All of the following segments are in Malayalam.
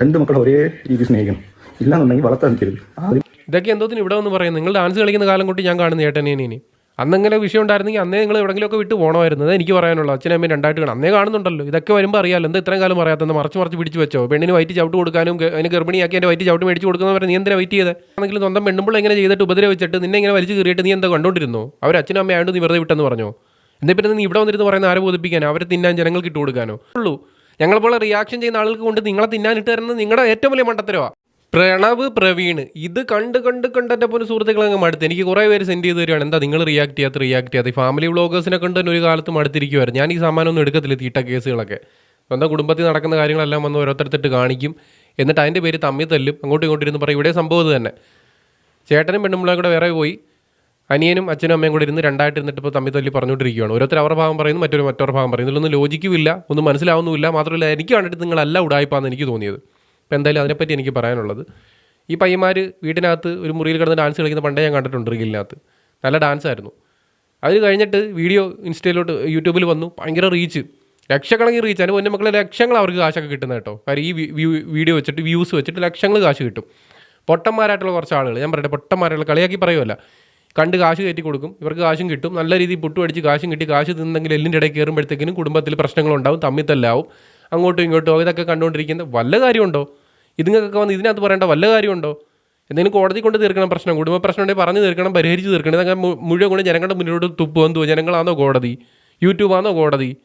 രണ്ട് മക്കളെ ഒരേ രീതി സ്നേഹിക്കണം ഇല്ലാന്നുണ്ടെങ്കിൽ വളർത്താൻ നിൽക്കരുത്. ആദ്യം ഇതൊക്കെ എന്തോത്തിന് ഇവിടെ വന്ന് പറയും നിങ്ങൾ ഡാൻസ് കളിക്കുന്ന കാലം കൊണ്ട് ഞാൻ കാണുന്ന ഏട്ടനെ ഇനി അന്നെങ്ങനെ വിഷയം ഉണ്ടായിരുന്നെങ്കിൽ അന്നേ നിങ്ങൾ എവിടെങ്കിലുമൊക്കെ വിട്ട് പോകണമായിരുന്നു അത് എനിക്ക് പറയാനുള്ളൂ. അച്ഛനും അമ്മയും രണ്ടായിട്ട് കാണാം. അന്നേ കാണുന്നുണ്ടല്ലോ. ഇതൊക്കെ വരുമ്പോൾ അറിയാമല്ലോ എന്താ ഇത്രയും കാലം പറയാത്തത് മറച്ച് മറച്ച് പിടിച്ച് വെച്ചോ. പെണ്ണിന് വൈറ്റ് ചവിട്ട് കൊടുക്കാനും അതിന് ഗർഭിണിയാക്കി എന്റെ വൈറ്റ് ചവിട്ട് മേടിച്ച് കൊടുക്കുന്നവരെ നീ എന്തിനാ വെയിറ്റ് ചെയ്തത് ആണെങ്കിലും സ്വന്തം പെണ്ണുമ്പോൾ എങ്ങനെ ചെയ്തിട്ട് ഉപദ്രവിച്ചിട്ട് നിന്നെ ഇങ്ങനെ വലിച്ചു കയറിയിട്ട് നീ എന്താ കണ്ടോണ്ടിരുന്നു? അവർ അച്ഛനും അമ്മയും നീ വെറുതെ വിട്ടെന്ന് പറഞ്ഞു? എന്നിട്ട് പിന്നെ നീ ഇവിടെ വന്നിരുന്ന് പറയുന്ന ആരെ ബോധിപ്പിക്കാനോ? അവരെ തിന്നാൻ ജനങ്ങൾക്ക് ഇട്ട് കൊടുക്കാനോ? ഉള്ളൂ. ഞങ്ങളെപ്പോലെ റിയാക്ഷൻ ചെയ്യുന്ന ആളുകൾക്ക് കൊണ്ട് നിങ്ങളെ തിന്നാനിട്ട് തരുന്നത് നിങ്ങളുടെ ഏറ്റവും വലിയ മണ്ടത്തരവാ. പ്രണവ് പ്രവീൺ ഇത് കണ്ട് കണ്ട് കണ്ട് എന്റെ പോലെ സുഹൃത്തുക്കളെ അങ്ങ് മടുത്ത്. എനിക്ക് കുറേ പേര് സെൻഡ് ചെയ്ത് തരുവാണ് എന്താ നിങ്ങൾ റിയാക്ട് ചെയ്യാത്ത റിയാക്ട് ചെയ്യാത്ത? ഫാമിലി വ്ളോഗേഴ്സിനെ കൊണ്ട് തന്നെ ഒരു കാലത്ത് മടുത്തിരിക്കുമായിരുന്നു ഞാൻ ഈ സമ്മാനമൊന്നും എടുക്കത്തില്ല തീട്ട കേസുകളൊക്കെ. സ്വന്തം കുടുംബത്തിൽ നടക്കുന്ന കാര്യങ്ങളെല്ലാം വന്ന് ഓരോരുത്തരത്തിട്ട് കാണിക്കും. എന്നിട്ട് അതിന്റെ പേര് തമ്മിൽ തല്ലും. അങ്ങോട്ടും ഇങ്ങോട്ടും ഇരുന്ന് പറയും ഇവിടെ സംഭവം തന്നെ. ചേട്ടനും പെണ്ണുമ്പിളെ കൂടെ വേറെ പോയി. അനിയനും അച്ഛനും അമ്മയും കൂടെ ഇരുന്ന് രണ്ടായിട്ട് ഇരുന്നിട്ട് ഇപ്പോൾ തമ്മിൽ തല്ലി പറഞ്ഞുകൊണ്ടിരിക്കുകയാണ് ഓരോരുത്തർ അവരുടെ ഭാഗം പറയുന്നു മറ്റൊരു മറ്റൊരു ഭാഗം പറയുന്നു. ഇതിലൊന്നും ലോജിക്കുമില്ല ഒന്നും മനസ്സിലാവുന്നുമില്ല. മാത്രമല്ല എനിക്ക് കണ്ടിട്ട് നിങ്ങളല്ല ഉടായ്പാന്ന് എനിക്ക് തോന്നിയത്. അപ്പോൾ എന്തായാലും അതിനെപ്പറ്റി എനിക്ക് പറയാനുള്ളത്. ഈ പയ്യന്മാർ വീട്ടിനകത്ത് ഒരു മുറിയിൽ കിടന്ന് ഡാൻസ് കളിക്കുന്ന പണ്ടേ ഞാൻ കണ്ടിട്ടുണ്ട് റീലിനകത്ത്. നല്ല ഡാൻസ് ആയിരുന്നു. അത് കഴിഞ്ഞിട്ട് വീഡിയോ ഇൻസ്റ്റയിലോട്ട് യൂട്യൂബിൽ വന്നു. ഭയങ്കര റീച്ച് ലക്ഷക്കണക്കിന് റീച്ച് അതിന് പൊന്നെ മക്കളെ ലക്ഷങ്ങൾ അവർക്ക് കാശൊക്കെ കിട്ടുന്ന കേട്ടോ. കാര്യം ഈ വീഡിയോ വെച്ചിട്ട് വ്യൂസ് വെച്ചിട്ട് ലക്ഷങ്ങൾ കാശ് കിട്ടും. പൊട്ടന്മാരായിട്ടുള്ള കുറച്ച് ആളുകൾ ഞാൻ പറയട്ടെ പൊട്ടന്മാരായിട്ടുള്ള കളിയാക്കി പറയുമല്ല കണ്ട് കാശ് കയറ്റി കൊടുക്കും. ഇവർക്ക് കാശും കിട്ടും. നല്ല രീതിയിൽ പുട്ടു അടിച്ച് കാശും കിട്ടി കാശ് തിന്നെങ്കിൽ എല്ലിന്റെ ഇടയിൽ കയറുമ്പോഴത്തേക്കിനും കുടുംബത്തിൽ പ്രശ്നങ്ങളുണ്ടാവും തമ്മിൽ തല്ലാവും അങ്ങോട്ടും ഇങ്ങോട്ടും ഇതൊക്കെ കണ്ടുകൊണ്ടിരിക്കുന്ന വല്ല കാര്യമുണ്ടോ? ഇതുങ്ങൾക്കൊക്കെ വന്ന് ഇതിനകത്ത് പറയേണ്ട വല്ല കാര്യമുണ്ടോ? എന്തെങ്കിലും കോടതി കൊണ്ട് തീർക്കണം പ്രശ്നം കുടുംബ പ്രശ്നം ഉണ്ടെങ്കിൽ പറഞ്ഞു തീർക്കണം പരിഹരിച്ച് തീർക്കണം. ഇതൊക്കെ മുഴുവൻ കൊണ്ട് ജനങ്ങളുടെ മുന്നിലോട്ട് തുപ്പ് വന്നു ജനങ്ങളാണോ കോടതി? യൂട്യൂബാണോ കോടതി?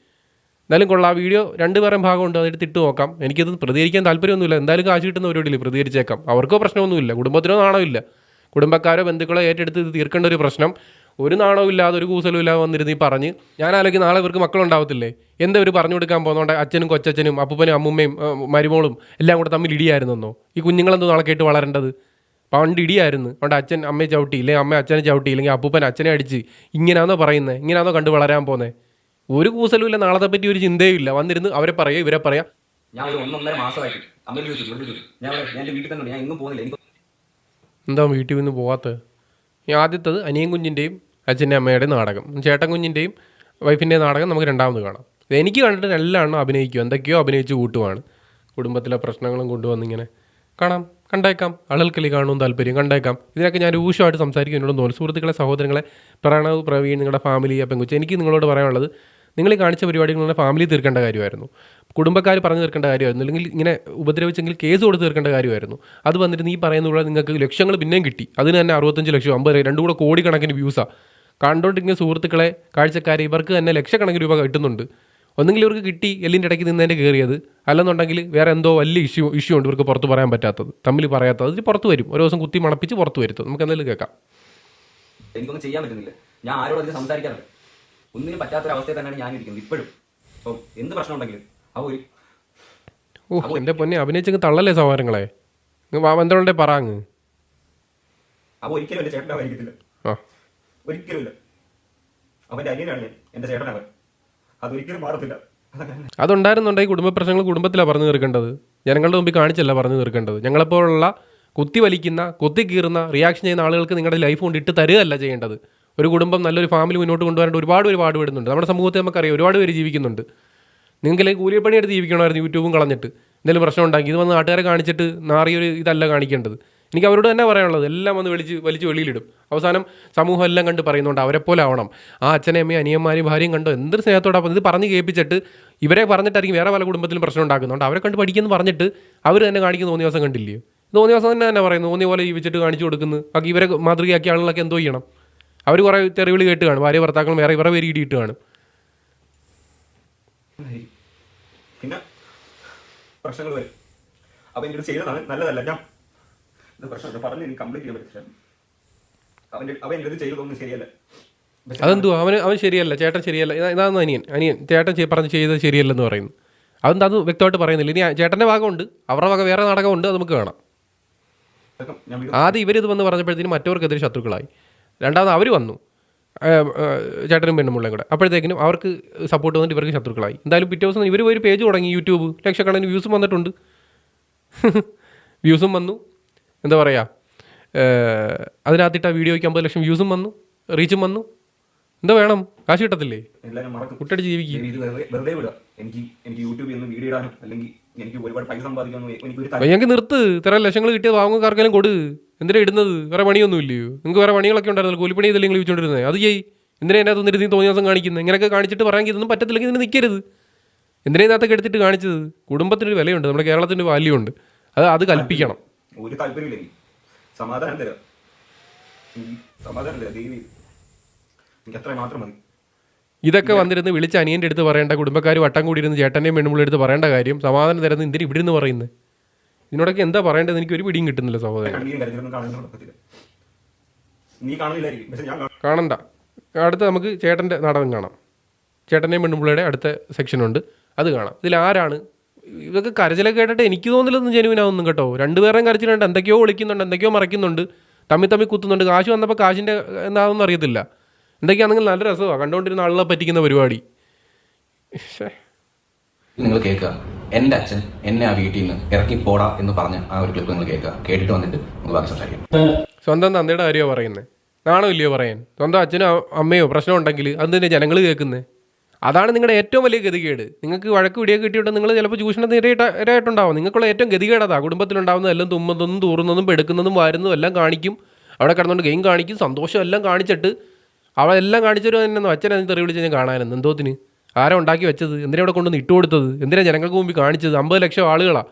എന്തായാലും കൊള്ളാം. വീഡിയോ രണ്ടുപേരും ഭാഗമുണ്ട്. അതെടുത്ത് ഇട്ട് നോക്കാം. എനിക്കത് പ്രതികരിക്കാൻ താല്പര്യമൊന്നുമില്ല. എന്തായാലും കാശ് കിട്ടുന്ന പരിപാടിയില്ല? പ്രതികരിച്ചേക്കാം. അവർക്കോ പ്രശ്നമൊന്നുമില്ല. കുടുംബത്തിനോ നാണമില്ല കുടുംബക്കാരോ ബന്ധുക്കളോ ഏറ്റെടുത്ത് തീർക്കേണ്ട ഒരു പ്രശ്നം. ഒരു നാണവും ഇല്ലാതെ ഒരു കൂസലും ഇല്ലാതെ വന്നിരുന്ന് ഈ പറഞ്ഞ് ഞാൻ ആലോചിക്കും നാളെ ഇവർക്ക് മക്കളുണ്ടാവത്തില്ലേ? എന്താ ഇവർ പറഞ്ഞു കൊടുക്കാൻ പോകുന്നതുകൊണ്ട് അച്ഛനും കൊച്ചച്ഛനും അപ്പൂപ്പനും അമ്മൂമ്മയും മരുമോളും എല്ലാം കൂടെ തമ്മിൽ ഇടിയായിരുന്നോ? ഈ കുഞ്ഞുങ്ങളെന്തോ നാളെ കേട്ട് വളരേണ്ടത്? പണ്ട് ഇടിയായിരുന്നു. അതുകൊണ്ട് അച്ഛൻ അമ്മയെ ചവിട്ടി ഇല്ലെങ്കിൽ അമ്മ അച്ഛനെ ചവിട്ടി ഇല്ലെങ്കിൽ അപ്പൂപ്പൻ അച്ഛനെ അടിച്ച് ഇങ്ങനെയാണോ പറയുന്നത് ഇങ്ങനെയാണോ കണ്ട് വളരാൻ പോകുന്നത് ഒരു കൂസലും ഇല്ല നാളത്തെ പറ്റി ഒരു ചിന്തയും ഇല്ല. വന്നിരുന്ന് അവരെ പറയാം ഇവരെ പറയാം ഞാൻ ഒരു ഒന്നൊന്നര മാസമായിട്ട് അമ്മ ചോദിച്ചു ഞാൻ എന്റെ വീട്ടിൽ തന്നെ ഞാൻ എങ്ങും പോകുന്നില്ല. എനിക്ക് എന്താ വീട്ടിൽ നിന്ന് പോകാത്തത് ഈ ആദ്യത്തത് അനിയൻ കുഞ്ഞിന്റെയും അച്ഛന്റെ അമ്മയുടെയും നാടകം. ചേട്ടൻ കുഞ്ഞിന്റെയും വൈഫിന്റെ നാടകം നമുക്ക് രണ്ടാമത് കാണാം. എനിക്ക് കണ്ടിട്ട് എല്ലാം അഭിനയിക്കും. എന്തൊക്കെയോ അഭിനയിച്ച് കൂട്ടുവാണ്. കുടുംബത്തിലെ പ്രശ്നങ്ങളും കൊണ്ടുവന്നിങ്ങനെ കാണാം. കണ്ടേക്കാം. ആളുകൾക്കല്ലേ കാണുമെന്ന് താല്പര്യം കണ്ടേക്കാം. ഇതിനൊക്കെ ഞാൻ രൂക്ഷമായിട്ട് സംസാരിക്കും. എന്നോട് തോന്നുന്നു സുഹൃത്തുക്കളെ സഹോദരങ്ങളെ പ്രണവ് പ്രവീൺ നിങ്ങളുടെ ഫാമിലി പെങ്കുച്ച്. എനിക്ക് നിങ്ങളോട് പറയാനുള്ളത് നിങ്ങൾ കാണിച്ച പരിപാടികൾ നിങ്ങളുടെ ഫാമിലി തീർക്കേണ്ട കാര്യമായിരുന്നു. കുടുംബക്കാർ പറഞ്ഞു തീർക്കേണ്ട കാര്യമായിരുന്നു. അല്ലെങ്കിൽ ഇങ്ങനെ ഉപദ്രവിച്ചെങ്കിൽ കേസ് കൊടുത്ത് തീർക്കേണ്ട കാര്യമായിരുന്നു. അത് വന്നിട്ട് നീ പറയുന്ന പോലെ നിങ്ങൾക്ക് ലക്ഷങ്ങൾ പിന്നെയും കിട്ടി. അതിന് തന്നെ അറുപത്തഞ്ച് ലക്ഷം അമ്പത് രണ്ടും കൂടെ കോടിക്കണക്കിന് വ്യൂസാണ് കണ്ടോണ്ടിരിക്കുന്ന സുഹൃത്തുക്കളെ കാഴ്ചക്കാരെ ഇവർക്ക് തന്നെ ലക്ഷക്കണക്കിന് രൂപ കിട്ടുന്നുണ്ട്. ഒന്നെങ്കിൽ ഇവർക്ക് കിട്ടി എല്ലിന്റെ ഇടയ്ക്ക് നിന്നതിന്റെ കയറിയത്. അല്ലെന്നുണ്ടെങ്കിൽ വേറെ എന്തോ വലിയ ഇഷ്യൂ ഇഷ്യൂ ഉണ്ട് ഇവർക്ക് പുറത്ത് പറയാൻ പറ്റാത്തത്. തമ്മിൽ പറയാത്തത്. ഇത് പുറത്ത് വരും. ഒരു ദിവസം കുത്തി മണപ്പിച്ച് പുറത്ത് വരുത്തും. നമുക്ക് എന്തെങ്കിലും കേൾക്കാം. എനിക്കൊന്നും ചെയ്യാൻ പറ്റുന്നില്ല. ഞാൻ ആരോടും അധികം സംസാരിക്കാറില്ല. ഒന്നിനും പറ്റാത്തൊരവസ്ഥയിൽ തന്നെയാണ് ഞാൻ ഇരിക്കുന്നത് ഇപ്പോഴും. അപ്പോൾ എന്ത് പ്രശ്നം ഉണ്ടെങ്കിലും ആ ഒരു ഓ എന്റെ പൊന്നെ അഭിനയിച്ചങ്ങ് തള്ളല്ലേ സഹോദരങ്ങളെ? എന്തുകൊണ്ടേ പറങ്ങ് അപ്പോൾ ഒരിക്കലും എന്റെ ചേട്ടനാവായിരിക്കത്തില്ല ഒരിക്കലും ഇല്ല അവന്റെ അനിയനാണ് ഞാൻ എന്റെ ചേട്ടനവൻ അതൊരിക്കലും മാറത്തില്ല. അതുണ്ടായിരുന്നുണ്ടെങ്കിൽ കുടുംബ പ്രശ്നങ്ങൾ കുടുംബത്തിലാണ് പറഞ്ഞു തീർക്കേണ്ടത്. ജനങ്ങളുടെ മുമ്പിൽ കാണിച്ചല്ല പറഞ്ഞു തീർക്കേണ്ടത്. ഞങ്ങളെപ്പോലുള്ള കുത്തി വലിക്കുന്ന കുത്തി കീറുന്ന റിയാക്ഷൻ ചെയ്യുന്ന ആളുകൾക്ക് നിങ്ങളുടെ ലൈഫ് കൊണ്ട് ഇട്ട് തരുകയല്ല ചെയ്യേണ്ടത്. ഒരു കുടുംബം നല്ലൊരു ഫാമിലി മുന്നോട്ട് കൊണ്ടുവരേണ്ട ഒരുപാട് പേര് പാടുപെടുന്നുണ്ട് നമ്മുടെ സമൂഹത്തെ നമുക്കറിയാം ഒരുപാട് പേര് ജീവിക്കുന്നുണ്ട്. നിങ്ങൾക്ക് കൂലിപ്പണിയെടുത്ത് ജീവിക്കണമായിരുന്നു യൂട്യൂബും കളഞ്ഞിട്ട്. എന്തെങ്കിലും പ്രശ്നം ഉണ്ടാക്കി. ഇത് വന്ന് നാട്ടുകാരെ കാണിച്ചിട്ട് നാറിയൊരു ഇതല്ല കാണിക്കേണ്ടത്. എനിക്ക് അവരോട് തന്നെ പറയാനുള്ളത് എല്ലാം വന്ന് വലിച്ച് വലിച്ച് വെളിയിലിടും. അവസാനം സമൂഹം എല്ലാം കണ്ട് പറയുന്നുണ്ട് അവരെ പോലെ ആവണം. ആ അച്ഛനെയും അമ്മയും അനിയന്മാരെയും ഭാര്യയും കണ്ടോ? എന്തൊരു സ്നേഹത്തോടെ ഇത് പറഞ്ഞ് കേൾപ്പിച്ചിട്ട് ഇവരെ പറഞ്ഞിട്ടായിരിക്കും വേറെ പല കുടുംബത്തിലും പ്രശ്നം ഉണ്ടാക്കുന്നുണ്ട്. അവരെ കണ്ട് പഠിക്കുന്നു പറഞ്ഞിട്ട് അവർ തന്നെ കാണിക്കുന്ന തോന്നിയ ദിവസം കണ്ടില്ലേ? തോന്നിയ ദിവസം തന്നെ തന്നെ പറയുന്നു. തോന്നിയ പോലെ ജീവിച്ചിട്ട് കാണിച്ചു കൊടുക്കുന്നു. ബാക്കി ഇവരെ മാതൃകയാക്കിയ ആളുകളൊക്കെ എന്തോ ചെയ്യണം. അവർ കുറേ തെറിവിളി കേട്ട് കാണും ഭാര്യ ഭർത്താക്കളും വേറെ ഇവരെ പേര് ഇടിയിട്ട് കാണും പിന്നെ പ്രശ്നങ്ങൾ വരും. അപ്പം എനിക്കിത് ചെയ്തതാണ്. നല്ലതല്ല. ഞാൻ ഇത് പ്രശ്നം പറഞ്ഞു എനിക്ക് കംപ്ലീറ്റ് ചെയ്യാൻ പറ്റില്ല. അവന്റെ അവൻ എനിക്കത് ചെയ്തതൊന്നും ശരിയല്ല. അതെന്തോ അവൻ അവന് അവൻ ശരിയല്ല. ചേട്ടൻ ശരിയല്ല. ഇതാന്ന് അനിയൻ? അനിയൻ ചേട്ടൻ പറഞ്ഞ് ചെയ്തത് ശരിയല്ലെന്ന് പറയുന്നു. അതെന്താ അത് വ്യക്തമായിട്ട് പറയുന്നില്ല. ഇനി ചേട്ടന്റെ ഭാഗമുണ്ട്. അവരുടെ ഭാഗം വേറെ നാടകമുണ്ട്. അത് നമുക്ക് കാണാം. ആദ്യം ഇവരിത് വന്ന് പറഞ്ഞപ്പോഴത്തേനും മറ്റവർക്കെതിരെ ശത്രുക്കളായി. രണ്ടാമത് അവർ വന്നു. ചേട്ടനും പെണ്ണുമുള്ളയും കൂടെ. അപ്പോഴത്തേക്കിനും അവർക്ക് സപ്പോർട്ട് വന്നിട്ട് ഇവർക്ക് ശത്രുക്കളായി. എന്തായാലും പിറ്റേ ദിവസം ഇവർ ഒരു പേജ് തുടങ്ങി യൂട്യൂബ്. ലക്ഷക്കണക്കിന് വ്യൂസും വന്നിട്ടുണ്ട്. വ്യൂസും വന്നു. എന്താ പറയുക അതിനകത്തിട്ട് ആ വീഡിയോയ്ക്ക് അമ്പത് ലക്ഷം വ്യൂസും വന്നു. റീച്ചും വന്നു. എന്താ വേണം? കാശ് കിട്ടത്തില്ലേ? കുട്ടടിച്ച് ജീവിക്കും. എനിക്ക് എനിക്ക് യൂട്യൂബിൽ നിന്ന് വീഡിയോ ഇടാനും അല്ലെങ്കിൽ എനിക്ക് ഒരുപാട് പൈസ എനിക്ക് ഞങ്ങൾക്ക് നിർത്ത്. ഇത്ര ലക്ഷങ്ങൾ കിട്ടിയത് വാങ്ങുകാർക്കെല്ലാം കൊടു. എന്തിനാ ഇടുന്നത്? വേറെ പണിയൊന്നും ഇല്ലയോ നിങ്ങൾക്ക് വേറെ പണികളൊക്കെ ഉണ്ടായിരുന്നു കൂലിപ്പണി ഇതല്ലേ നിങ്ങൾ ചോദിച്ചോണ്ടിരുന്നത് അത് ചെയ്യ്. എന്തിനാ അതിനകത്ത് നിന്നിട്ട് നീ തോന്നിയ ദിവസം കാണിക്കുന്നത് ഇങ്ങനെയൊക്കെ കാണിച്ചിട്ട് പറയാൻ ഇതൊന്നും പറ്റത്തില്ലെങ്കിൽ ഇതിന് നിൽക്കരുത് എന്തിനാ ഇതിനകത്തൊക്കെ എടുത്തിട്ട് കാണിച്ചത്? കുടുംബത്തിനൊരു വിലയുണ്ട്. നമ്മുടെ കേരളത്തിന് വാല്യൂ ഉണ്ട്. അത് അത് കൽപ്പിക്കണം. ഒരു താല്പര്യമില്ല സമാധാനം തരാം. സമാധാനം തരാം. ദേവി എനിക്ക് അത്ര മാത്രം മതി. ഇതൊക്കെ വന്നിരുന്ന് വിളിച്ച് അനിയന്റെ അടുത്ത് പറയേണ്ട കുടുംബക്കാർ വട്ടം കൂടിയിരുന്ന് ചേട്ടന്റെയും പെണ്ണുമ്പിളുടെ അടുത്ത് പറയേണ്ട കാര്യം സമാധാനം തരുന്നത് എന്തിന് ഇവിടെ നിന്ന് പറയുന്നത്? ഇതിനോടൊക്കെ എന്താ പറയേണ്ടത്? എനിക്ക് ഒരു പിടിയും കിട്ടുന്നില്ല സഹോദരൻ. കാണണ്ട. അടുത്ത നമുക്ക് ചേട്ടന്റെ നാടകം കാണാം. ചേട്ടന്റെയും പെണ്ണുമ്പിള്ളയുടെ അടുത്ത സെക്ഷനുണ്ട് അത് കാണാം. ഇതിൽ ആരാണ്? ഇതൊക്കെ കരച്ചിലൊക്കെ കേട്ടിട്ട് എനിക്ക് തോന്നില്ലൊന്നും ജനുവിനാവുന്നു കേട്ടോ. രണ്ടുപേരെയും കരച്ചിലുണ്ട്. എന്തൊക്കെയോ വിളിക്കുന്നുണ്ട് എന്തൊക്കെയോ മറയ്ക്കുന്നുണ്ട്. തമ്മി തമ്മി കുത്തുന്നുണ്ട്. കാശ് വന്നപ്പോൾ കാശിന്റെ എന്താണെന്ന് അറിയത്തില്ല. എന്തൊക്കെയാണെങ്കിൽ നല്ല രസമാണ് കണ്ടുകൊണ്ടിരുന്ന ആളുകളെ പറ്റിക്കുന്ന പരിപാടി. നിങ്ങൾ കേൾക്കുക. എന്റെ അച്ഛൻ എന്നെ ആ വീട്ടിൽ നിന്ന് ഇറക്കി പോടാ എന്ന് പറഞ്ഞ ആ ഒരു ക്ലിപ്പ് നിങ്ങൾ കേൾക്കുക. കേട്ടിട്ട് വന്നിട്ട് നമുക്ക് ബാക്കി സംസാരിക്കാം. സ്വന്തം തന്തയുടെ കാര്യമോ പറയുന്നത് നാണോ ഇല്ലയോ പറയാൻ? സ്വന്തം അച്ഛനോ അമ്മയോ പ്രശ്നം ഉണ്ടെങ്കിൽ അത് തന്നെ ജനങ്ങൾ കേൾക്കുന്നത് അതാണ് നിങ്ങളുടെ ഏറ്റവും വലിയ ഗതികേട്. നിങ്ങൾക്ക് വഴക്ക് വിടിയൊക്കെ കിട്ടിയിട്ട് നിങ്ങൾ ചിലപ്പോൾ ചൂഷണത്തിന് ഇരയായിട്ടുണ്ടാവും. നിങ്ങൾക്കുള്ള ഏറ്റവും ഗതികേടതാ. കുടുംബത്തിലുണ്ടാവുന്ന എല്ലാം തുമ്മുന്നതും തൂറുന്നതും പെടുക്കുന്നതും വാരുന്നതും എല്ലാം കാണിക്കും. അവിടെ കിടന്നുകൊണ്ട് ഗെയിം കാണിക്കും. സന്തോഷം എല്ലാം കാണിച്ചിട്ട് അവളെല്ലാം കാണിച്ചൊരു തന്നെ അച്ഛൻ അതിന് തെറി വിളിച്ച് ഞാൻ കാണാനെന്ന് എന്തോത്തിന് ആരാ ഉണ്ടാക്കി വെച്ചത്? എന്തിനാ ഇവിടെ കൊണ്ടുവന്ന് ഇട്ട് കൊടുത്തത്? എന്തിനാ ജനങ്ങൾക്ക് മുമ്പിൽ കാണിച്ചത്? അമ്പത് ലക്ഷം ആളുകളാണ്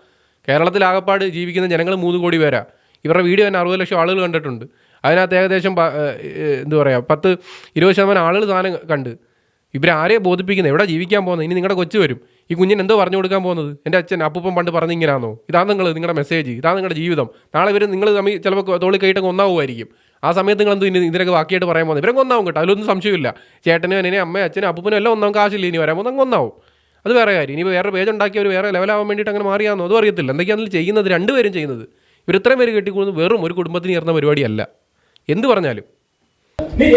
കേരളത്തിൽ ആകപ്പാട് ജീവിക്കുന്ന ജനങ്ങൾ മൂന്ന് കോടി പേരാ. ഇവരുടെ വീഡിയോ തന്നെ അറുപത് ലക്ഷം ആളുകൾ കണ്ടിട്ടുണ്ട്. അതിനകത്ത് ഏകദേശം എന്താ പറയുക പത്ത് ഇരുപത് ശതമാനം ആളുകൾ സാധനം കണ്ട്. ഇവരാരെ ബോധിപ്പിക്കുന്നത് എവിടെ ജീവിക്കാൻ പോകുന്നത് ഇനി നിങ്ങളുടെ കൊച്ചു വരും. ഈ കുഞ്ഞിന് എന്തോ പറഞ്ഞു കൊടുക്കാൻ പോകുന്നത്? എന്റെ അച്ഛൻ അപ്പൂപ്പൻ പണ്ട് പറഞ്ഞിങ്ങനാണോ ഇതാണ് നിങ്ങൾ നിങ്ങളുടെ മെസ്സേജ് ഇതാണ് നിങ്ങളുടെ ജീവിതം. നാളെ ഇവർ നിങ്ങൾ തമ്മിൽ ചിലപ്പോൾ തോളി കൈയിട്ടങ്ങ് ഒന്നാവുമായിരിക്കും. ആ സമയത്ത് നിങ്ങൾ എന്തോ ഇതിനൊക്കെ ബാക്കിയായിട്ട് പറയാൻ പോകുന്നത്? ഇവരൊക്കെ ഒന്നാവും കേട്ടോ. അതിലൊന്നും സംശയമില്ല ചേട്ടനും എന്നെ അമ്മയും അച്ഛനും അപ്പനും എല്ലാം ഒന്നാം കാശില്ല ഇനി വരാൻ പോകുന്നത് അങ്ങ് ഒന്നാവും. അത് വേറെ കാര്യം. ഇനി വേറെ പേജ് ഉണ്ടാക്കിയവർ വേറെ ലെവലാവാൻ വേണ്ടിയിട്ട് അങ്ങനെ മാറിയാന്നോ? അതും അറിയത്തില്ല. എന്തൊക്കെയാണ് ചെയ്യുന്നത്? രണ്ടുപേരും ചെയ്യുന്നത്. ഇവർ ഇത്രയും പേര് കെട്ടിക്കൂടുന്നത് വെറും ഒരു കുടുംബത്തിന് ചേർന്ന പരിപാടിയല്ല. എന്ത് പറഞ്ഞാലും. നീ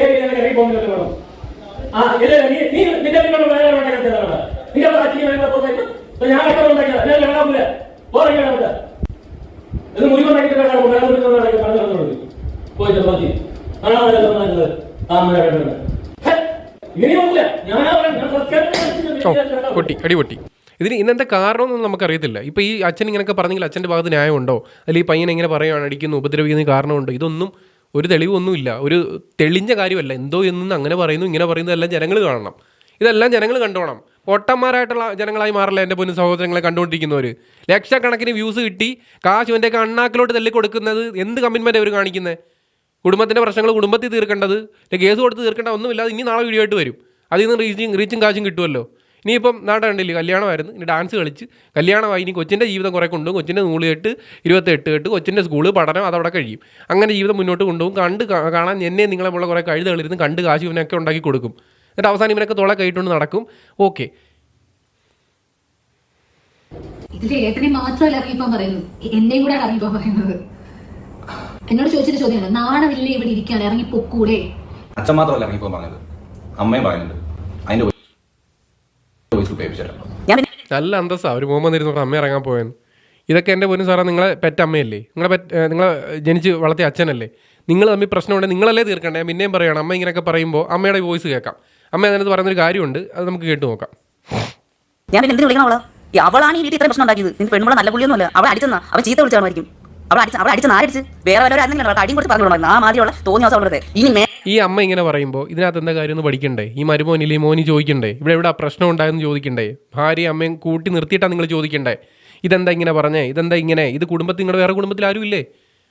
പൊട്ടി അടി പൊട്ടി. ഇതിന് ഇന്നത്തെ കാരണമൊന്നും നമുക്കറിയത്തില്ല. ഇപ്പോൾ ഈ അച്ഛൻ ഇങ്ങനെയൊക്കെ പറഞ്ഞെങ്കിൽ അച്ഛന്റെ ഭാഗത്ത് ന്യായമുണ്ടോ? അല്ലെങ്കിൽ ഈ പയ്യൻ എങ്ങനെ പറയുകയാണ് അടിക്കുന്നു ഉപദ്രവിക്കുന്ന കാരണമുണ്ടോ? ഇതൊന്നും ഒരു തെളിവൊന്നുമില്ല. ഒരു തെളിഞ്ഞ കാര്യമല്ല. എന്തോ എന്ന് അങ്ങനെ പറയുന്നു ഇങ്ങനെ പറയുന്നു എല്ലാം ജനങ്ങൾ കാണണം. ഇതെല്ലാം ജനങ്ങൾ കണ്ടോണം. പൊട്ടന്മാരായിട്ടുള്ള ജനങ്ങളായി മാറില്ല എന്റെ പൊന്നു സഹോദരങ്ങളെ കണ്ടുകൊണ്ടിരിക്കുന്നവർ ലക്ഷക്കണക്കിന് വ്യൂസ് കിട്ടി. കാശ് എന്റെ കണ്ണാക്കിലോട്ട് തള്ളി കൊടുക്കുന്നത് എന്ത് കമ്മിറ്റ്മെന്റ് അവർ കാണിക്കുന്നത് കുടുംബത്തിന്റെ പ്രശ്നങ്ങൾ കുടുംബത്തിൽ തീർക്കേണ്ടത് കേസ് കൊടുത്ത് തീർക്കേണ്ട ഒന്നുമില്ലാതെ ഇനി നാളെ വീഡിയോ ആയിട്ട് വരും. അതിൽ നിന്ന് റീച്ചും റീച്ചും കാശും കിട്ടുമല്ലോ. ഇനിയിപ്പം നാട്ടെ കണ്ടില്ലേ കല്യാണമായിരുന്നു. ഇനി ഡാൻസ് കളിച്ച് കല്യാണമായി ഇനി കൊച്ചിന്റെ ജീവിതം കുറേ കൊണ്ടുപോകും. കൊച്ചിന്റെ നൂൽ കെട്ട് ഇരുപത്തെട്ട് കെട്ട് കൊച്ചിന്റെ സ്കൂൾ പഠനം അതവിടെ കഴിയും. അങ്ങനെ ജീവിതം മുന്നോട്ട് കൊണ്ടുപോകും. കണ്ട് കാണാൻ എന്നെ നിങ്ങളെ ഉള്ള കുറേ കഴുതകളിരുന്ന് കണ്ട് കാശ് ഇവനൊക്കെ ഉണ്ടാക്കി കൊടുക്കും. എന്നിട്ട് അവസാനം ഇവനൊക്കെ തോളെ കയറ്റുകൊണ്ട് നടക്കും. ഓക്കെ. ഇതിൽ ഏട്ടനെ മാത്രമല്ല അറിയിപ്പം പറയുന്നത്. എന്നെയും കൂടെ അറിയിപ്പം പറയുന്നത്. എന്നോട് ചോദിച്ചിട്ട് ചോദ്യമാണ് നാണമില്ലേ ഇവിടെ ഇരിക്കുകയാണ് ഇറങ്ങി പൊക്കൂടെ? അച്ഛൻ മാത്രമല്ല ഇറങ്ങിപ്പോ പറഞ്ഞത്. അമ്മയും പറയുന്നുണ്ട്. അതിന്റെ നല്ല അന്തസ്സാ. അവർ വന്നിരുന്നു പറഞ്ഞ അമ്മ ഇറങ്ങാൻ പോയെന്ന്. ഇതൊക്കെ എന്റെ പൊന്നു സാറേ. നിങ്ങളെ പെറ്റ അമ്മയല്ലേ? നിങ്ങളെ പെറ്റ് നിങ്ങളെ ജനിച്ച് വളർത്തിയ അച്ഛനല്ലേ? നിങ്ങൾ തമ്മിൽ പ്രശ്നമുണ്ടെങ്കിൽ നിങ്ങളല്ലേ തീർക്കണ്ടേ? ഞാൻ പിന്നെയും പറയുകയാണ് അമ്മ ഇങ്ങനെയൊക്കെ പറയുമ്പോൾ അമ്മയുടെ വോയിസ് കേൾക്കാം. അമ്മ അതിനകത്ത് പറയുന്നൊരു കാര്യമുണ്ട്. അത് നമുക്ക് കേട്ട് നോക്കാം. ഞാൻ പിന്നെ വിളിക്കണം അവളാണ് ഈ വീട്ടിൽ ഇത്രയും പ്രശ്നം ഉണ്ടാക്കിയത്. പെണ്ണുമ്പോൾ നല്ല പുള്ളിയൊന്നുമല്ല. അവൾ അടിച്ചെന്നാ. അവൻ ചീത്ത വിളിച്ചാണായിരിക്കും അടിച്ച അടിച്ച വേറെ ആ ഈ അമ്മ ഇങ്ങനെ പറയുമ്പോ ഇതിനകത്ത് എന്താ കാര്യം ഒന്ന് പഠിക്കണ്ടേ? ഈ മരുമോനില്ലേ മോനി ചോദിക്കണ്ടേ? ഇവിടെ എവിടെ പ്രശ്നം ഉണ്ടായെന്ന് ചോദിക്കണ്ടേ? ഭാര്യ അമ്മയും കൂട്ടി നിർത്തിയിട്ടാണ് നിങ്ങൾ ചോദിക്കണ്ടേ? ഇതെന്താ ഇങ്ങനെ പറഞ്ഞേ? ഇതെന്താ ഇങ്ങനെ? ഇത് കുടുംബത്തിൽ നിങ്ങളുടെ വേറെ കുടുംബത്തിൽ ആരും ഇല്ലേ?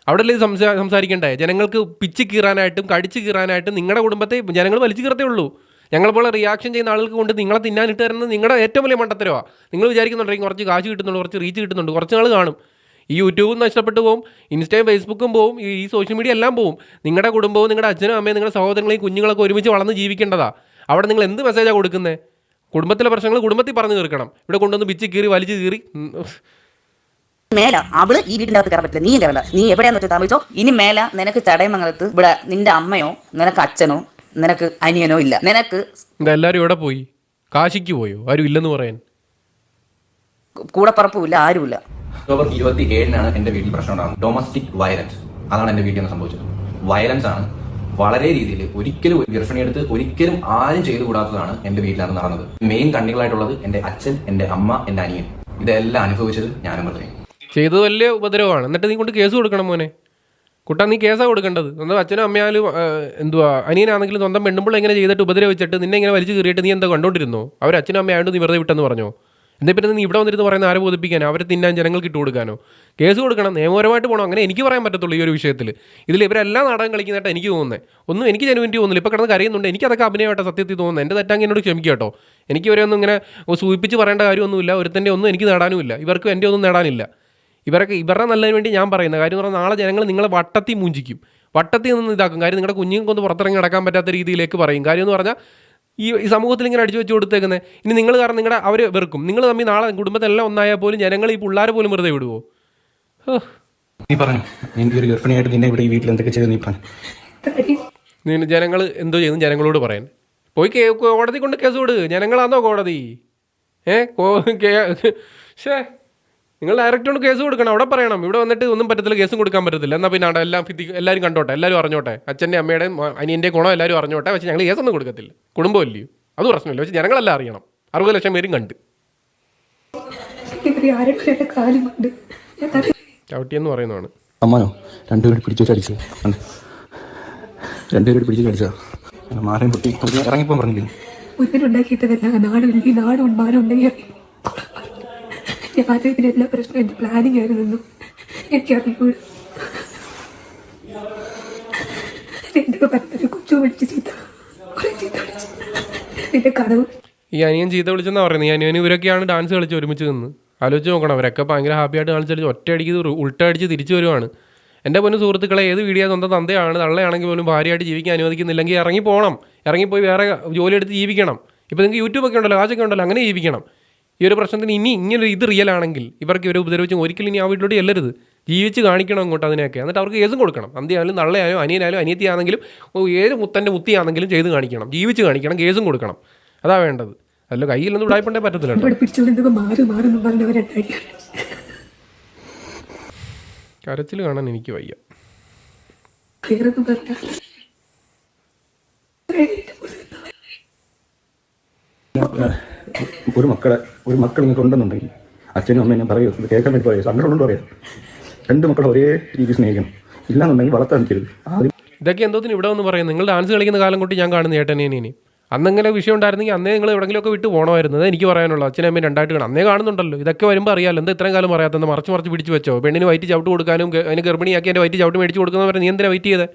അവിടെ അല്ലേ ഇത് സംസാ സംസാരിക്കണ്ടേ? ജനങ്ങൾക്ക് പിച്ച് കീറാനായിട്ടും കടിച്ച് കീറാനായിട്ടും നിങ്ങളുടെ കുടുംബത്തെ ജനങ്ങൾ വലിച്ചു കീറത്തേ ഉള്ളൂ. ഞങ്ങളെപ്പോലെ റിയാക്ഷൻ ചെയ്യുന്ന ആളുകൾക്ക് കൊണ്ട് നിങ്ങളെ തിന്നാനിട്ട് തരുന്നത് നിങ്ങളുടെ ഏറ്റവും വലിയ മണ്ടത്തരവാ. നിങ്ങൾ വിചാരിക്കുന്നുണ്ടെങ്കിൽ കുറച്ച് കാശ് കിട്ടുന്നുണ്ട് കുറച്ച് റീച്ച് കിട്ടുന്നുണ്ട് കുറച്ച് നാൾ കാണും. ഈ യൂട്യൂബും നഷ്ടപ്പെട്ടു പോകും ഇൻസ്റ്റയും ഫേസ്ബുക്കും പോവും ഈ സോഷ്യൽ മീഡിയ എല്ലാം പോവും. നിങ്ങളുടെ കുടുംബവും നിങ്ങളുടെ അച്ഛനും അമ്മയും നിങ്ങളുടെ സഹോദരങ്ങളെയും കുഞ്ഞുങ്ങളൊക്കെ ഒരുമിച്ച് വളർന്ന് ജീവിക്കേണ്ടതാ. അവിടെ നിങ്ങൾ എന്ത് മെസ്സേജാണ് കൊടുക്കുന്നത് കുടുംബത്തിലെ പ്രശ്നങ്ങൾ കുടുംബത്തിൽ പറഞ്ഞു തീർക്കണം. ഇവിടെ കൊണ്ടുവന്ന് പിച്ച് കീറി വലിച്ചു കീറി. മേല. അവൾ ഈ വീടിന്റെ അകത്ത് കയറാൻ പറ്റില്ല. നീ കയറല നീ എവിടെയാന്ന് വെച്ചാൽ താമസിച്ചോ? ഇനി മേല നിനക്ക് ചടയമംഗലത്ത് ഇവിടെ നിന്റെ അമ്മയോ നിനക്ക് അച്ഛനോ നിനക്ക് അനിയനോ ഇല്ല. നിനക്ക് എല്ലാരും ഇവിടെ പോയി? കാശിക്ക് പോയോ? ആരും ഇല്ലെന്ന് പറയാൻ. കൂടപ്പറപ്പുമില്ല ആരുമില്ല. ഒക്ടോബർ ഇരുപത്തി ഏഴിനാണ് എന്റെ വീട്ടിൽ പ്രശ്നം ഉണ്ടാകുന്നത്. ഡൊമസ്റ്റിക് വയലൻസ് അതാണ് എന്റെ വീട്ടിൽ നിന്ന് സംഭവിച്ചത്. വയലൻസ് ആണ് വളരെ രീതിയിൽ ഒരിക്കലും ഒരു ഗർഭിണിയെടുത്ത് ഒരിക്കലും ആരും ചെയ്തു കൂടാത്തതാണ് എന്റെ വീട്ടിലാണ് നടന്നത്. മെയിൻ കണ്ണികളായിട്ടുള്ളത് എന്റെ അച്ഛൻ എന്റെ അമ്മ എന്റെ അനിയൻ. ഇതെല്ലാം അനുഭവിച്ചത് ഞാനും വെറുതെ ചെയ്തത് വലിയ ഉപദ്രവമാണ്. എന്നിട്ട് നീ കൊണ്ട് കേസ് കൊടുക്കണം മോനെ. കുട്ടാ നീ കേസാണ് കൊടുക്കേണ്ടത്. സ്വന്തം അച്ഛനും അമ്മയാലും എന്തുവാ അനിയനാണെങ്കിലും സ്വന്തം പെണ്ണുമ്പോൾ എങ്ങനെ ചെയ്തിട്ട് ഉപദ്രവിച്ചിട്ട് നിന്നെ ഇങ്ങനെ വലിച്ചു കയറിയിട്ട് നീ എന്താ കണ്ടോണ്ടിരുന്നോ? അവർ അച്ഛനും അമ്മയായോണ്ട് നീ വെറുതെ വിട്ടെന്ന് പറഞ്ഞോ? എന്താ പിന്നെ നീ ഇവിടെ വന്നിരുന്ന് പറയുന്ന ആരെ ബോധിപ്പിക്കാനോ? അവരെ തിന്നാൻ ജനങ്ങൾക്ക് ഇട്ട് കൊടുക്കാനോ? കേസ് കൊടുക്കണം നിയമപരമായിട്ട് പോകണം. അങ്ങനെ എനിക്ക് പറയാൻ പറ്റത്തുള്ളൂ ഈ ഒരു വിഷയത്തിൽ. ഇതിൽ ഇവരെല്ലാം നാടകം കളിക്കുന്നതായിട്ട് എനിക്ക് തോന്നുന്നത് ഒന്നും എനിക്ക് ജനുവിന്റെ തോന്നുന്നില്ല. ഇപ്പോൾ കിടന്ന് കരയുന്നുണ്ട്. എനിക്കതൊക്കെ അഭിനയമായിട്ട് സത്യത്തിൽ തോന്നുന്നത് എന്റെ തെറ്റാങ്കി എന്നോട് ക്ഷമിക്കുക കേട്ടോ. എനിക്ക് ഇവരെ ഒന്നും ഇങ്ങനെ സൂചിപ്പിച്ച് പറയേണ്ട കാര്യമൊന്നുമില്ല. ഒരുത്തന്റെ ഒന്നും എനിക്ക് നേടാനുമില്ല. ഇവർക്കും എന്റെ ഒന്നും നേടാനില്ല. ഇവരൊക്കെ ഇവരുടെ നല്ലതിന് വേണ്ടി ഞാൻ പറയുന്ന കാര്യം എന്ന് പറഞ്ഞാൽ നാളെ ജനങ്ങൾ നിങ്ങളെ വട്ടത്തി മൂഞ്ചിക്കും. വട്ടത്തിൽ നിന്ന് ഇതാക്കും. കാര്യം നിങ്ങളുടെ കുഞ്ഞുങ്ങൾക്കൊന്ന് പുറത്തിറങ്ങി നടക്കാൻ പറ്റാത്ത രീതിയിലേക്ക് പറയും. കാര്യം എന്ന് പറഞ്ഞാൽ ഈ ഈ സമൂഹത്തിൽ ഇങ്ങനെ അടിച്ചു വെച്ച് കൊടുത്തേക്കുന്നത് ഇനി നിങ്ങൾ കാരണം നിങ്ങളുടെ അവർ വെറുക്കും. നിങ്ങൾ തമ്മിൽ നാളെ കുടുംബത്തിലെല്ലാം ഒന്നായാൽ പോലും ജനങ്ങൾ ഈ പിള്ളേർ പോലും വെറുതെ വിടുവോ. നീ പറഞ്ഞു. എനിക്ക് ഒരു ഗർഭിണിയായിട്ട് നിന്നെ ഇവിടെ ഈ വീട്ടിൽ എന്തൊക്കെ ചെയ്തു നീ പറഞ്ഞു. ജനങ്ങൾ എന്തോ ചെയ്യുന്നു? ജനങ്ങളോട് പറയാൻ. പോയി കോടതി കൊണ്ട് കേസ് കൊടു ജനങ്ങളാന്നോ കോടതി? ഏ? കോ കേ ഷേ നിങ്ങൾ ഡയറക്റ്റ് കൊണ്ട് കേസ് കൊടുക്കണം. അവിടെ പറയണം. ഇവിടെ വന്നിട്ട് ഒന്നും പറ്റത്തില്ല കേസും കൊടുക്കാൻ പറ്റത്തില്ല. എന്നാൽ പിന്നെ അവിടെ എല്ലാം ഫിത്തി എല്ലാവരും കണ്ടോട്ടെ? എല്ലാവരും അറിഞ്ഞോട്ടെ? അച്ഛന്റെ അമ്മയുടെയും അനിയന്റെ ഗുണം എല്ലാവരും അറിഞ്ഞോട്ടെ? പക്ഷേ ഞങ്ങൾ കേസൊന്നും കൊടുക്കത്തില്ല. കുടുംബമല്ലയോ അത് പ്രശ്നമില്ല. പക്ഷേ ജനങ്ങളെല്ലാം അറിയണം. അറുപത് ലക്ഷം പേരും കണ്ട്. ചവിട്ടിയെന്ന് പറയുന്നതാണ്. അമ്മാനോ രണ്ടുപേരും പിടിച്ചു അടിച്ചു? രണ്ടുപേരും പിടിച്ചു അടിച്ചാ മാറേം പൊട്ടി പറഞ്ഞില്ല? ഇറങ്ങിപ്പോൻ പറഞ്ഞില്ലേ നാടുണ്ടെങ്കിൽ നാട് വലിയ നാടും മാനം എല്ലാ പ്രശ്നവും ഞാൻ എന്റെ പ്ലാനിങ് ആയിരുന്നു വിളിച്ച് നിന്റെ കടവ് ഈ അനിയൻ ചീത്ത വിളിച്ചെന്നാ പറയുന്നത് ഈ അനിയൻ ഇവരൊക്കെയാണ് ഡാൻസ് കളിച്ച് ഒരുമിച്ച് നിന്ന്. ആലോചിച്ച് നോക്കണം. അവരൊക്കെ ഭയങ്കര ഹാപ്പി ആയിട്ട് ഡാൻസ് കളിച്ച് ഉൾട്ട അടിച്ച് തിരിച്ചു വരുവാണ്. എന്റെ പൊന്നു സുഹൃത്തുക്കളെ ഏത് വീഡിയോ സ്വന്തം തന്തയാണ്? തള്ളയാണെങ്കിൽ പോലും ഭാര്യയായിട്ട് ജീവിക്കാൻ അനുവദിക്കുന്നില്ലെങ്കിൽ ഇറങ്ങി പോകണം ഇറങ്ങിപ്പോയി വേറെ ജോലി എടുത്ത് ജീവിക്കണം. ഇപ്പോൾ നിങ്ങൾക്ക് യൂട്യൂബൊക്കെ ഉണ്ടല്ലോ കാശൊക്കെ ഉണ്ടല്ലോ അങ്ങനെ ജീവിക്കണം. ഈ ഒരു പ്രശ്നത്തിന് ഇനി ഇങ്ങനെ ഇത് റിയൽ ആണെങ്കിൽ ഇവർക്ക് ഇവരെ ഉപദ്രവിച്ചും ഒരിക്കലും ഇനി ആ വീട്ടിലോട്ട് ചെല്ലരുത്. ജീവിച്ച് കാണിക്കണം അങ്ങോട്ട് അതിനെയൊക്കെ. എന്നിട്ട് അവർക്ക് കേസും കൊടുക്കണം. അന്തിയായാലും നള്ളയായാലും അനിയനായാലും അനിയത്തിയാണെങ്കിലും ഏത് മുത്തന്റെ മുത്തിയാണെങ്കിലും ചെയ്ത് കാണിക്കണം. ജീവിച്ച് കാണിക്കണം കേസും കൊടുക്കണം. അതാ വേണ്ടത്. അല്ല കയ്യിലൊന്നും ഉടായിപ്പണ്ടേ പറ്റത്തില്ല കരച്ചിൽ കാണാൻ എനിക്ക് വയ്യ. Yeah. ഒരു മക്കളെ ഒരു മക്കൾ നിങ്ങൾക്ക് ഉണ്ടെന്നുണ്ടെങ്കിൽ അച്ഛനും അമ്മേനും പറയൂ ഇത് കേൾക്കാൻ വേണ്ടി പറയൂ സങ്കടമുണ്ട് പറയാം. രണ്ട് മക്കളെ ഒരേ രീതി സ്നേഹിക്കണം. ഇല്ലാന്നുണ്ടെങ്കിൽ വളർത്താൻ നിൽക്കരുത്. ആദ്യം ഇതൊക്കെ എന്തോത്തിന് ഇവിടെ വന്ന് പറയും നിങ്ങൾ ഡാൻസ് കളിക്കുന്ന കാലം കൊണ്ട് ഞാൻ കാണുന്ന ഏട്ടനെ ഇനി അന്നെങ്ങനെ വിഷയം ഉണ്ടായിരുന്നെങ്കിൽ അന്നേ നിങ്ങൾ എവിടെങ്കിലുമൊക്കെ വിട്ട് പോകണമായിരുന്നു അത് എനിക്ക് പറയാനുള്ളൂ അച്ഛനും അമ്മയും രണ്ടായിട്ട് കാണാം. അന്നേ കാണുന്നുണ്ടല്ലോ. ഇതൊക്കെ വരുമ്പോൾ അറിയാമല്ലോ എന്താ ഇത്രയും കാലം പറയാത്തത് മറച്ച് മറച്ച് പിടിച്ച് വെച്ചോ. പെണ്ണിന് വൈറ്റ് ചവിട്ട് കൊടുക്കാനും അതിന് ഗർഭിണിയാക്കി എന്റെ വൈറ്റ് ചവിട്ട് മേടിച്ച് കൊടുക്കുന്നവരെ നീ എന്തിനാ വെയിറ്റ് ചെയ്തേ?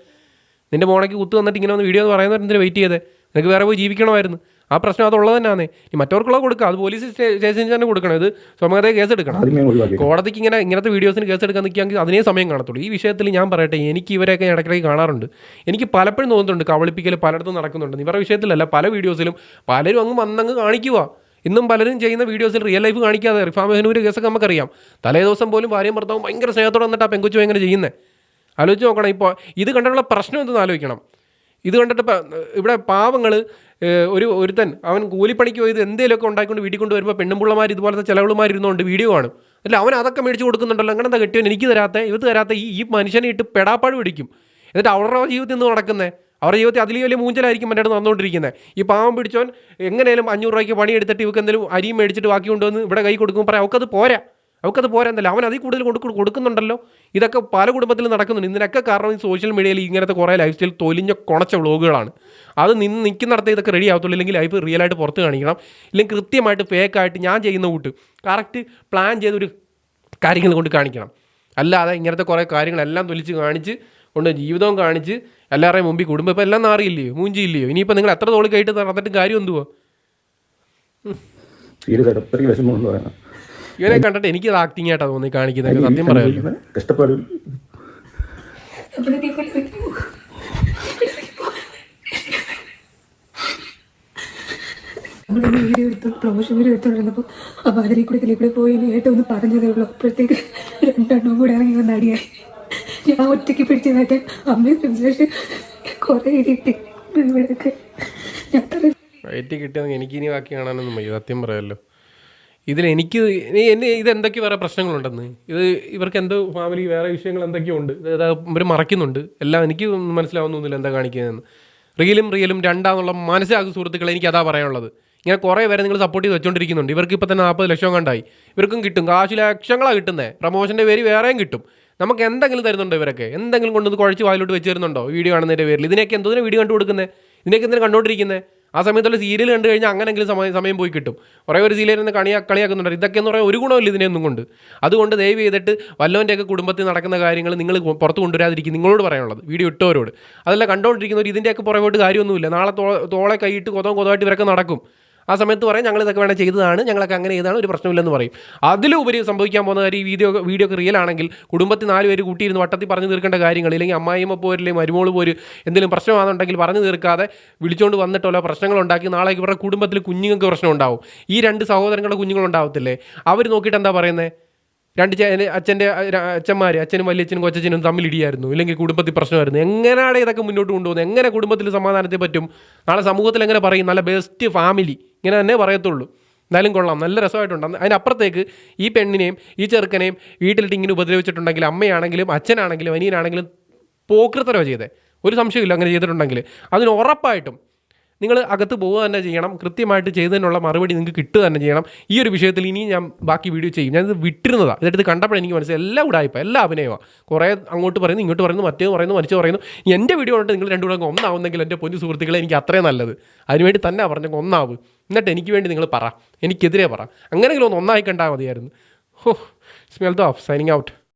നിന്റെ മോണയ്ക്ക് കുത്ത് വന്നിട്ട് ഇങ്ങനെ ഒന്ന് വീഡിയോ എന്ന് പറയുന്നവർ എന്തിനാ വെയിറ്റ് ചെയ്തേ? നിനക്ക് വേറെ പോയി ജീവിക്കണമായിരുന്നു. ആ പ്രശ്നം അതുള്ളത് തന്നെയാണ് ഈ മറ്റവർക്കുള്ള കൊടുക്കുക അത് പോലീസ് സ്റ്റേഷനിൽ തന്നെ കൊടുക്കണം. ഇത് സ്വമേധയ കേസ് എടുക്കണം. കോടതിക്ക് ഇങ്ങനെ ഇങ്ങനത്തെ വീഡിയോസിന് കേസ് എടുക്കാൻ നിൽക്കുകയാണെങ്കിൽ അതിനേ സമയം കാണത്തുള്ളൂ. ഈ വിഷയത്തിൽ ഞാൻ പറയട്ടെ എനിക്ക് ഇവരെയൊക്കെ ഇടയ്ക്കിടയ്ക്ക് കാണാറുണ്ട്. എനിക്ക് പലപ്പോഴും തോന്നുന്നുണ്ട് കവളിപ്പിക്കൽ പലയിടത്തും നടക്കുന്നുണ്ട്. ഇവരുടെ വിഷയത്തിലല്ല പല വീഡിയോസിലും പലരും അങ്ങ് വന്നങ്ങ് കാണിക്കുക. ഇന്നും പലരും ചെയ്യുന്ന വീഡിയോസിൽ റിയൽ ലൈഫ് കാണിക്കാതെ റിഫാം മെഹനൂര് കേസൊക്കെ നമുക്കറിയാം. തലേ ദിവസം പോലും ഭാര്യയും ഭർത്താവും ഭയങ്കര സ്നേഹത്തോടെ വന്നിട്ട് ആ പെങ്കുച്ചു എങ്ങനെ ചെയ്യുന്നത് ആലോചിച്ച് നോക്കണം. ഇപ്പോൾ ഇത് കണ്ടിട്ടുള്ള പ്രശ്നം എന്തെന്ന് ആലോചിക്കണം. ഇത് കണ്ടിട്ട് ഇവിടെ പാവങ്ങൾ ഒരു ഒരുത്തൻ അവൻ കൂലിപ്പണിക്ക് പോയത് എന്തെങ്കിലുമൊക്കെ ഉണ്ടാക്കിക്കൊണ്ട് വീട്ടിൽ കൊണ്ട് വരുമ്പോൾ പെണ്ണുമ്പിള്ളമാർ ഇതുപോലത്തെ ചിലവുമാർ ഇരുന്നുകൊണ്ട് വീഡിയോ കാണും. അല്ല അവൻ അതൊക്കെ മേടിച്ച് കൊടുക്കുന്നുണ്ടല്ലോ അങ്ങനെ എന്താ കെട്ടിയവൻ എനിക്ക് തരാത്ത ഇവത്ത് തരാത്ത ഈ ഈ മനുഷ്യനെ ഇട്ട് പെടാപ്പാട് പിടിക്കും. എന്നിട്ട് അവരുടെ ജീവിതത്തിൽ നിന്ന് നടക്കുന്നത് അവരുടെ ജീവിതത്തിൽ അതിൽ വലിയ മൂഞ്ചലായിരിക്കും മറ്റേ നടന്നുകൊണ്ടിരിക്കുന്നത് ഈ പാവം പിടിച്ചോൻ എങ്ങനെയും അഞ്ഞൂറ് രൂപയ്ക്ക് പണിയെടുത്തിട്ട് ഇവർക്ക് എന്തെങ്കിലും അരിയും മേടിച്ചിട്ട് ബാക്കി കൊണ്ടുവന്ന് ഇവിടെ കൈ കൊടുക്കുമ്പോൾ പറയാം അവർക്കത് പോരാ. അവക്കത് പോരാ എന്നല്ല അവൻ അതിൽ കൂടുതൽ കൊടുക്ക കൊടുക്കുന്നുണ്ടല്ലോ. ഇതൊക്കെ പല കുടുംബത്തിൽ നടക്കുന്നുണ്ട്. ഇതിനൊക്കെ കാരണം ഈ സോഷ്യൽ മീഡിയയിൽ ഇങ്ങനത്തെ കുറേ ലൈഫ് സ്റ്റൈൽ തൊലിഞ്ഞ കുണച്ച വ്ളോഗുകളാണ് അത് നിന്ന് നിൽക്കുന്നിടത്ത് ഇതൊക്കെ റെഡി ആവത്തുള്ളൂ. ഇല്ലെങ്കിൽ ലൈഫ് റിയൽ ആയിട്ട് പുറത്ത് കാണിക്കണം. ഇല്ലെങ്കിൽ കൃത്യമായിട്ട് ഫേക്കായിട്ട് ഞാൻ ചെയ്യുന്ന കൂട്ട് കറക്റ്റ് പ്ലാൻ ചെയ്തൊരു കാര്യങ്ങൾ കൊണ്ട് കാണിക്കണം. അല്ലാതെ ഇങ്ങനത്തെ കുറേ കാര്യങ്ങളെല്ലാം തൊലിച്ച് കാണിച്ച് കൊണ്ട് ജീവിതവും കാണിച്ച് എല്ലാവരുടെയും മുമ്പിൽ കുടുംബം ഇപ്പം എല്ലാം നാറിയില്ലയോ? മൂഞ്ചിയില്ലയോ? ഇനിയിപ്പോൾ നിങ്ങൾ എത്ര തോളി കയറ്റി നടന്നിട്ട് കാര്യം എന്തുവാ? സീരിയസ് അത്രയ്ക്ക് വിഷമമുണ്ട് ഇവരെ കണ്ടിട്ട് എനിക്ക് ആക്ടിങ് ആയിട്ടാ തോന്നി കാണിക്കുന്നത് സത്യം പറയാം കഷ്ടപ്പാട്. നമ്മളൊന്ന് വീഡിയോ എടുത്തു പ്രൊമോഷൻ വീഡിയോ എടുത്തോണ്ടിരുന്നപ്പോൾ അപ്പൊ അതിലെ കൂടെ ഇതിലെ കൂടെ പോയി ഒന്ന് പറഞ്ഞതേ ഉള്ളൂ. അപ്പോഴത്തേക്ക് രണ്ടെണ്ണം കൂടെ ഇറങ്ങി വന്ന് അടിയായി. ഞാൻ ഒറ്റയ്ക്ക് പിടിച്ച് മാറ്റാൻ അമ്മയും സംസാരിച്ച് കുറെ ഇടിയിട്ട് ഇവിടെയൊക്കെ. ഞാൻ അത്ര കിട്ടിയത് എനിക്ക് ഇനി ബാക്കി കാണാനൊന്നും സത്യം പറയാമല്ലോ ഇതിൽ എനിക്ക് എന്നെ ഇത് എന്തൊക്കെ വേറെ പ്രശ്നങ്ങളുണ്ടെന്ന്? ഇത് ഇവർക്ക് എന്തോ ഫാമിലി വേറെ വിഷയങ്ങൾ എന്തൊക്കെയോ ഉണ്ട്. ഇത് ഇവർ മറയ്ക്കുന്നുണ്ട്. എല്ലാം എനിക്ക് മനസ്സിലാവുന്നൊന്നുമില്ല എന്താ കാണിക്കുന്നതെന്ന്. റിയലും റിയലും രണ്ടാന്നുള്ള മനസ്സിലാകും സുഹൃത്തുക്കളെ എനിക്ക് അതാ പറയാനുള്ളത്. ഇങ്ങനെ കുറേ പേരെ നിങ്ങൾ സപ്പോർട്ട് ചെയ്ത് വെച്ചുകൊണ്ടിരിക്കുന്നുണ്ട് ഇവർക്ക് ഇപ്പോൾ തന്നെ നാൽപ്പത് ലക്ഷം കണ്ടായി ഇവർക്കും കിട്ടും. കാശ് ലക്ഷങ്ങളാണ് കിട്ടുന്നത് പ്രൊമോഷന്റെ പേര് വേറെയും കിട്ടും. നമുക്ക് എന്തെങ്കിലും തരുന്നുണ്ടോ ഇവരൊക്കെ? എന്തെങ്കിലും കൊണ്ടുവന്ന് കുഴച്ച് വായിലോട്ട് വെച്ച് തരുന്നുണ്ടോ? വീഡിയോ കാണുന്നതിന്റെ പേരിൽ. ഇതിനൊക്കെ എന്തോ വീഡിയോ കണ്ടു കൊടുക്കുന്നത് ഇതിനൊക്കെ എന്തിനാണ് കണ്ടുകൊണ്ടിരിക്കുന്നത് ആ സമയത്തുള്ള സീരിയൽ കണ്ടു കഴിഞ്ഞാൽ അങ്ങനെങ്കിലും സമയം സമയം പോയി കിട്ടും. കുറേ ഒരു സീരിയൽ നിന്ന് കണിയാ കളിയാക്കുന്നുണ്ട്. ഇതൊക്കെ എന്ന് പറയാൻ ഒരു ഗുണമില്ല ഇതിനെയൊന്നും കൊണ്ട് അതുകൊണ്ട് ദയവ് ചെയ്തിട്ട് വല്ലവന്റെയൊക്കെ കുടുംബത്തിൽ നടക്കുന്ന കാര്യങ്ങൾ നിങ്ങൾ പുറത്ത് കൊണ്ടുവരാതിരിക്കും നിങ്ങളോട് പറയാനുള്ളത്. വീഡിയോ ഇട്ടവരോട്. അതെല്ലാം കണ്ടുകൊണ്ടിരിക്കുന്നവർ ഇതിന്റെയൊക്കെ പുറകോട്ട് കാര്യമൊന്നുമില്ല. നാളെ തോളെ കൈയിട്ട് കൊതവും കൊതമായിട്ട് ഇവരൊക്കെ നടക്കും. ആ സമയത്ത് പറയും ഞങ്ങൾ ഇതൊക്കെ വേണം ചെയ്തതാണ് ഞങ്ങളൊക്കെ അങ്ങനെ ചെയ്താണ് ഒരു പ്രശ്നമില്ലെന്ന് പറയും. അതിലുപരി സംഭവിക്കാൻ പോകുന്ന കാര്യം ഈ വീഡിയോ വീഡിയോ ഒക്കെ റിയൽ ആണെങ്കിൽ കുടുംബത്തിൽ നാല് പേര് കൂട്ടിയിരുന്ന് വട്ടത്തിൽ പറഞ്ഞു തീർക്കേണ്ട കാര്യങ്ങൾ ഇല്ലെങ്കിൽ അമ്മായിമ്മ പോരില്ലേ മരുമോൾ പോര് എന്തെങ്കിലും പ്രശ്നമാണെന്നുണ്ടെങ്കിൽ പറഞ്ഞു തീർക്കാതെ വിളിച്ചുകൊണ്ട് വന്നിട്ടുള്ള പ്രശ്നങ്ങൾ ഉണ്ടാക്കി നാളെ ഇവരുടെ കുടുംബത്തിൽ കുഞ്ഞുങ്ങൾക്ക് പ്രശ്നം ഉണ്ടാവും ഈ രണ്ട് സഹോദരങ്ങളുടെ കുഞ്ഞുങ്ങളുണ്ടാവത്തില്ലേ അവർ നോക്കിയിട്ട് എന്താ പറയുന്നത് രണ്ട് അച്ഛന്റെ അച്ഛന്മാർ അച്ഛനും വലിയച്ഛനും കൊച്ചച്ഛനും തമ്മിൽ ഇടിയായിരുന്നു. ഇല്ലെങ്കിൽ കുടുംബത്തിൽ പ്രശ്നമായിരുന്നു. എങ്ങനെയാണ് ഇതൊക്കെ മുന്നോട്ട് കൊണ്ടുപോകുന്നത്? എങ്ങനെ കുടുംബത്തിൽ സമാധാനത്തെ പറ്റും? നാളെ സമൂഹത്തിൽ എങ്ങനെ പറയും? നല്ല ബെസ്റ്റ് ഫാമിലി ഇങ്ങനെ തന്നെ പറയത്തുള്ളൂ. എന്നാലും കൊള്ളാം. നല്ല രസമായിട്ടുണ്ട്. അതിനപ്പുറത്തേക്ക് ഈ പെണ്ണിനെയും ഈ ചെറുക്കനെയും വീട്ടിലിട്ട് ഇങ്ങനെ ഉപദ്രവിച്ചിട്ടുണ്ടെങ്കിൽ അമ്മയാണെങ്കിലും അച്ഛനാണെങ്കിലും അനിയനാണെങ്കിലും പോക്കൃത്തരോ ചെയ്തേ. ഒരു സംശയമില്ല അങ്ങനെ ചെയ്തിട്ടുണ്ടെങ്കിൽ. അതിന് ഉറപ്പായിട്ടും നിങ്ങൾ അകത്ത് പോവുക തന്നെ ചെയ്യണം. കൃത്യമായിട്ട് ചെയ്തതിനുള്ള മറുപടി നിങ്ങൾക്ക് കിട്ടുക തന്നെ ചെയ്യണം. ഈ ഒരു വിഷയത്തിൽ ഇനി ഞാൻ ബാക്കി വീഡിയോ ചെയ്യും. ഞാനിത് വിട്ടിരുന്നതാണ് ഇതെടുത്ത് കണ്ടപ്പോൾ എനിക്ക് മനസ്സിലായി. എല്ലാം ഉടായ്പ എല്ലാ അഭിനയമാണ് കുറേ അങ്ങോട്ട് പറയുന്നു ഇങ്ങോട്ട് പറയുന്നു മറ്റേ പറയുന്നു മറിച്ച് പറയുന്നു. എന്റെ വീഡിയോ കണ്ടിട്ട് നിങ്ങൾ രണ്ടുകൂടെ ഒന്നാവുന്നെങ്കിൽ എന്റെ പൊന്നു സുഹൃത്തുക്കളെ എനിക്ക് അത്രയും നല്ലത്. അതിനുവേണ്ടി തന്നെ പറഞ്ഞു ഒന്നാവ്. എന്നിട്ട് എനിക്ക് വേണ്ടി നിങ്ങൾ പറ. എനിക്കെതിരെ പറ. അങ്ങനെങ്കിലും ഒന്ന് ഒന്നായി കണ്ടാൽ മതിയായിരുന്നു. ഹോ smell the of signing out